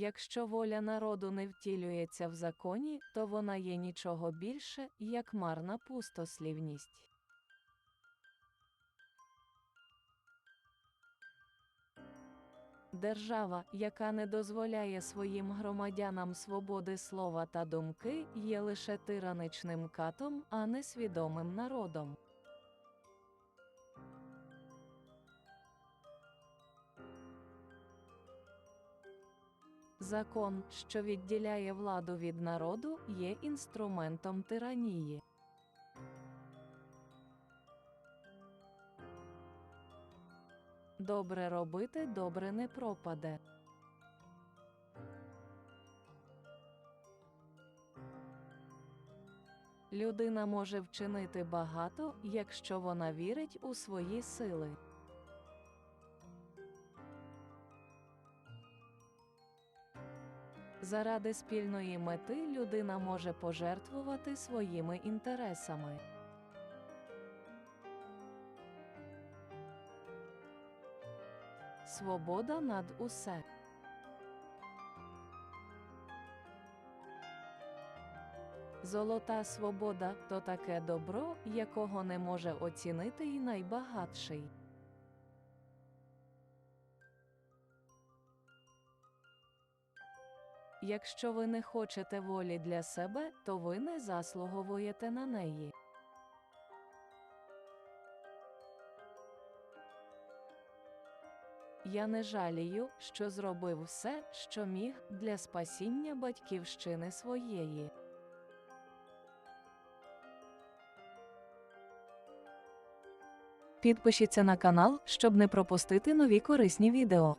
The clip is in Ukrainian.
Якщо воля народу не втілюється в законі, то вона є нічого більше, як марна пустослівність. Держава, яка не дозволяє своїм громадянам свободи слова та думки, є лише тираничним катом, а не свідомим народом. Закон, що відділяє владу від народу, є інструментом тиранії. Добре робити добре не пропаде. Людина може вчинити багато, якщо вона вірить у свої сили. Заради спільної мети людина може пожертвувати своїми інтересами. Свобода над усе. Золота свобода то таке добро, якого не може оцінити й найбагатший. Якщо ви не хочете волі для себе, то ви не заслуговуєте на неї. Я не жалію, що зробив все, що міг для спасіння батьківщини своєї. Підпишіться на канал, щоб не пропустити нові корисні відео.